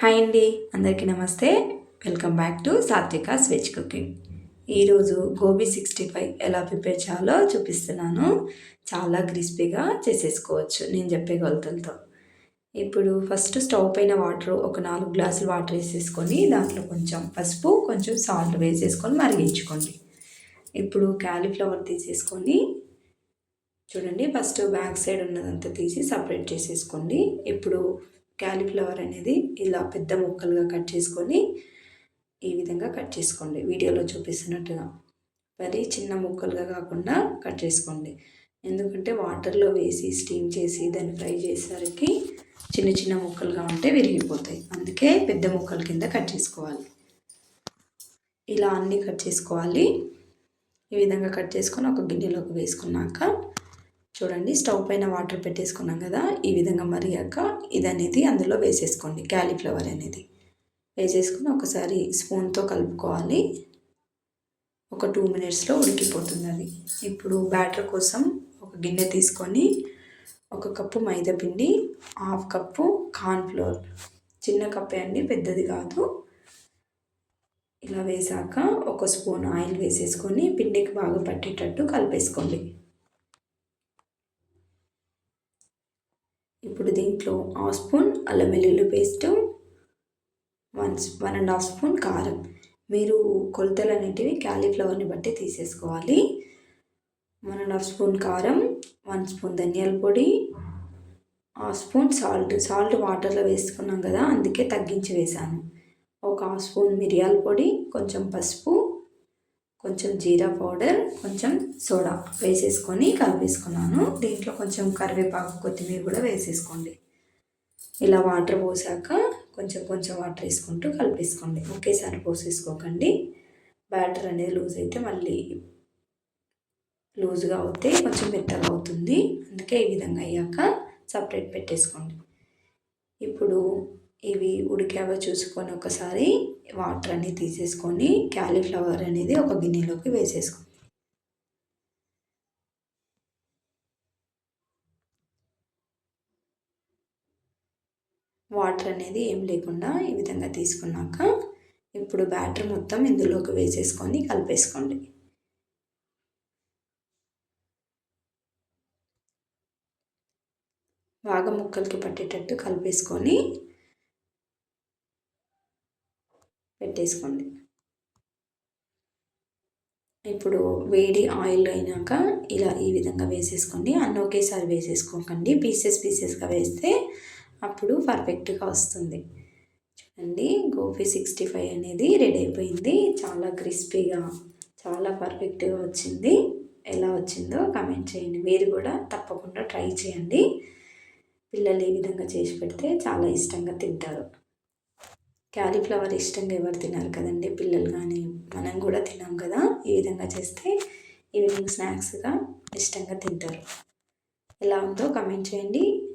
Hi అండి అందరికీ నమస్తే. Welcome back to Sathvika veg cooking ఈరోజు గోబీ సిక్స్టీ ఫైవ్ ఎలా ప్రిపేర్ చేయాలో చూపిస్తున్నాను. చాలా క్రిస్పీగా చేసేసుకోవచ్చు నేను చెప్పే కొలతలతో. ఇప్పుడు ఫస్ట్ స్టవ్ పైన వాటర్ ఒక నాలుగు గ్లాసులు వాటర్ వేసేసుకొని దాంట్లో కొంచెం పసుపు కొంచెం సాల్ట్ వేసేసుకొని మరిగించుకోండి. ఇప్పుడు క్యాలీఫ్లవర్ తీసేసుకొని చూడండి ఫస్ట్ బ్యాక్ సైడ్ ఉన్నదంతా తీసి సపరేట్ చేసేసుకోండి. ఇప్పుడు క్యాలీఫ్లవర్ అనేది ఇలా పెద్ద ముక్కలుగా కట్ చేసుకొని ఈ విధంగా కట్ చేసుకోండి. వీడియోలో చూపిస్తున్నట్టుగా మరి చిన్న ముక్కలుగా కాకుండా కట్ చేసుకోండి. ఎందుకంటే వాటర్లో వేసి స్టీమ్ చేసి దాన్ని ఫ్రై చేసేసరికి చిన్న చిన్న ముక్కలుగా ఉంటే విరిగిపోతాయి. అందుకే పెద్ద ముక్కల కింద కట్ చేసుకోవాలి. ఇలా అన్నీ కట్ చేసుకోవాలి. ఈ విధంగా కట్ చేసుకొని ఒక గిన్నెలోకి వేసుకున్నాక చూడండి స్టవ్ పైన వాటర్ పెట్టేసుకున్నాం కదా ఈ విధంగా మరిగాక ఇది అనేది అందులో వేసేసుకోండి క్యాలీఫ్లవర్ అనేది. వేసేసుకుని ఒకసారి స్పూన్తో కలుపుకోవాలి. ఒక టూ మినిట్స్లో ఉడికిపోతుంది అది ఇప్పుడు బ్యాటర్ కోసం ఒక గిన్నె తీసుకొని ఒక కప్పు మైదా పిండి హాఫ్ కప్పు కార్న్ఫ్లోర్. చిన్న కప్పే అండి పెద్దది కాదు. ఇలా వేసాక ఒక స్పూన్ ఆయిల్ వేసేసుకొని పిండికి బాగా పట్టేటట్టు కలిపేసుకోండి. ఇప్పుడు దీంట్లో హాఫ్ స్పూన్ అల్లం వెల్లుల్లి paste one one and half spoon కారం. మీరు కొలతలు అనేటివి క్యాలీఫ్లవర్ని బట్టి తీసేసుకోవాలి. వన్ అండ్ హాఫ్ స్పూన్ కారం వన్ స్పూన్ ధనియాల పొడి హాఫ్ స్పూన్ సాల్ట్. సాల్ట్ వాటర్లో వేసుకున్నాం కదా అందుకే తగ్గించి వేసాను ఒక హాఫ్ స్పూన్ మిరియాల పొడి కొంచెం పసుపు కొంచెం జీరా పౌడర్ కొంచెం సోడా వేసేసుకొని కలిపేసుకున్నాను. దీంట్లో కొంచెం కరివేపాకు కొత్తిమీర కూడా వేసేసుకోండి. ఇలా వాటర్ పోసాక కొంచెం కొంచెం వాటర్ వేసుకుంటూ కలిపేసుకోండి. ఒకేసారి పోసేసుకోకండి. బ్యాటర్ అనేది లూజ్ అయితే మళ్ళీ లూజ్గా అవుతే కొంచెం మెత్తగా అవుతుంది. అందుకే ఈ విధంగా అయ్యాక సపరేట్ పెట్టేసుకోండి. ఇప్పుడు ఇవి ఉడికావో చూసుకొని ఒకసారి వాటర్ అన్ని తీసేసుకొని క్యాలీఫ్లవర్ అనేది ఒక గిన్నెలోకి వేసేసుకోండి వాటర్ అనేది ఏం లేకుండా ఈ విధంగా తీసుకున్నాక ఇప్పుడు బ్యాటర్ మొత్తం ఇందులోకి వేసేసుకొని కలిపేసుకోండి. బాగా ముక్కలకి పట్టేటట్టు కలిపేసుకొని పెట్టేసుకోండి. ఇప్పుడు వేడి ఆయిల్ అయినాక ఇలా ఈ విధంగా వేసేసుకోండి. అన్నీ ఒకేసారి వేసేసుకోకండి. పీసెస్ పీసెస్గా వేస్తే అప్పుడు పర్ఫెక్ట్గా వస్తుంది. చూడండి గోపి సిక్స్టీ ఫైవ్ అనేది రెడీ అయిపోయింది. చాలా క్రిస్పీగా చాలా పర్ఫెక్ట్గా వచ్చింది. ఎలా వచ్చిందో కమెంట్ చేయండి. మీరు కూడా తప్పకుండా ట్రై చేయండి. పిల్లలు ఈ విధంగా చేసి పెడితే చాలా ఇష్టంగా తింటారు. క్యాలీఫ్లవర్ ఇష్టంగా ఎవరు తినారు కదండి? పిల్లలు కానీ మనం కూడా తినాం కదా? ఈ విధంగా చేస్తే ఈవినింగ్ స్నాక్స్గా ఇష్టంగా తింటారు. ఎలా ఉందో కమెంట్ చేయండి.